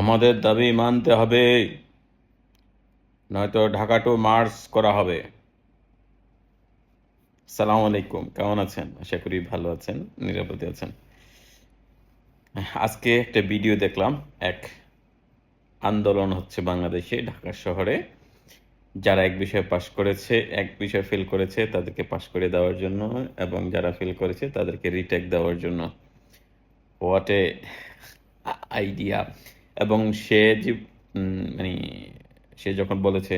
আমাদের দাবি মানতে হবে। নয়তো ঢাকা টু মার্চ করা হবে। সালাম আলাইকুম, কেমন আছেন? আশা করি ভালো আছেন, নিরাপদে আছেন। আজকে একটা ভিডিও দেখলাম, এক আন্দোলন হচ্ছে বাংলাদেশে, ঢাকা শহরে। যারা এক বিষয়ে পাশ করেছে, এক বিষয় ফেল করেছে, তাদেরকে পাশ করে দেওয়ার জন্য এবং যারা ফেল করেছে, তাদেরকে রিটেক দেওয়ার জন্য। হোয়াট এ আইডিয়া এবং সে যে মানে সে যখন বলেছে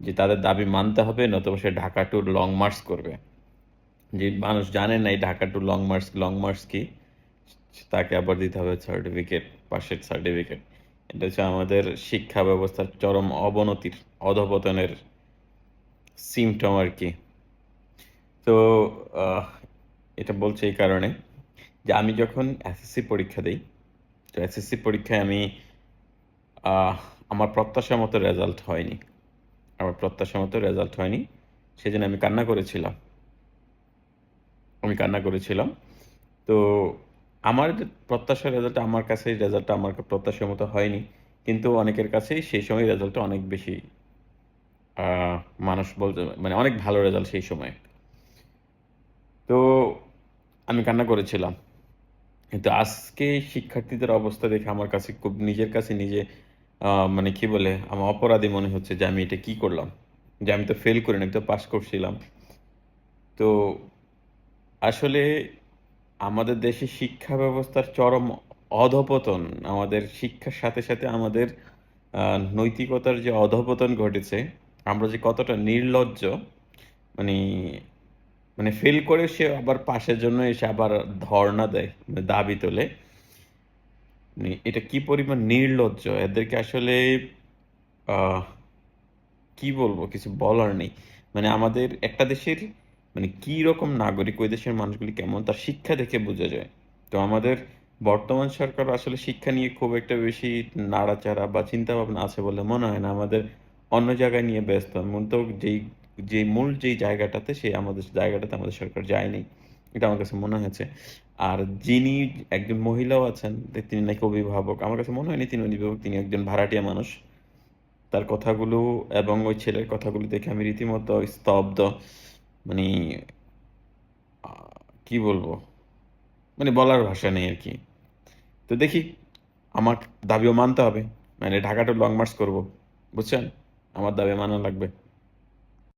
যে তাদের দাবি মানতে হবে, নতুবা সে ঢাকা টু লং মার্চ করবে। যে মানুষ জানে না এই Dhaka to long march long march কি? তাকে আবার দিতে হবে সার্টিফিকেট পাশের সার্টিফিকেট এটা হচ্ছে আমাদের শিক্ষা ব্যবস্থার চরম অবনতির, অধপতনের সিমটম আর কি। তো এটা বলছে এই কারণে যে আমি যখন এসএসসি পরীক্ষা দিই, তো এসএসসি পরীক্ষায় আমি আমার প্রত্যাশা মতো রেজাল্ট হয়নি। আমার প্রত্যাশা মতো রেজাল্ট হয়নি। সেজন্য আমি কান্না করেছিলাম। আমি কান্না করেছিলাম। তো আমার যে প্রত্যাশার রেজাল্ট আমার কাছে রেজাল্টটা আমার প্রত্যাশার মতো হয়নি। কিন্তু অনেকের কাছেই সেই সময় রেজাল্টটা অনেক বেশি মানুষ বলতে মানে অনেক ভালো রেজাল্ট সেই সময়। তো আমি কান্না করেছিলাম। কিন্তু আজকে শিক্ষার্থীদের অবস্থা দেখে আমার কাছে খুব নিজের কাছে নিজে মানে কি বলে, আমার অপরাধী মনে হচ্ছে যে আমি এটা কি করলাম? যে আমি তো ফেল করিনি তো পাস করছিলাম। তো আসলে আমাদের দেশে শিক্ষা ব্যবস্থার চরম অধপতন, আমাদের শিক্ষার সাথে সাথে আমাদের নৈতিকতার যে অধপতন ঘটেছে, আমরা যে কতটা নির্লজ্জ মানে মানে ফেল করে সে আবার পাশের জন্য এসে আবার ধর্ণা দেয় মানে দাবি তোলে। এটা কি পরিমাণ নির্লজ্জ? এদেরকে আসলে কি বলব? কিছু বলার নেই। মানে আমাদের একটা দেশের মানে কি রকম নাগরিক ওই দেশের মানুষগুলি কেমন, তার শিক্ষা দেখে বোঝা যায়। তো আমাদের বর্তমান সরকার আসলে শিক্ষা নিয়ে খুব একটা বেশি নাড়াচাড়া বা চিন্তা ভাবনা আছে বলে মনে হয় না। আমাদের অন্য জায়গায় নিয়ে ব্যস্ত। মূলত যেই, যে মূল যেই জায়গাটাতে সে আমাদের জায়গাটাতে আমাদের সরকার যায়নি। এটা আমার কাছে মনে হয়েছে। আর যিনি একজন মহিলাও আছেন তিনি নাকি অভিভাবক, আমার কাছে মনে হয়নি তিনি অভিভাবক, তিনি একজন ভাড়াটিয়া মানুষ। তার কথাগুলো এবং ওই ছেলের কথাগুলো দেখে আমি রীতিমতো স্তব্ধ। মানে কি বলব? মানে বলার ভাষা নেই আর কি। তো দেখি, আমার দাবিও মানতে হবে। মানে ঢাকাটা লং মার্চ করব, বুঝছেন? আমার দাবি মানা লাগবে।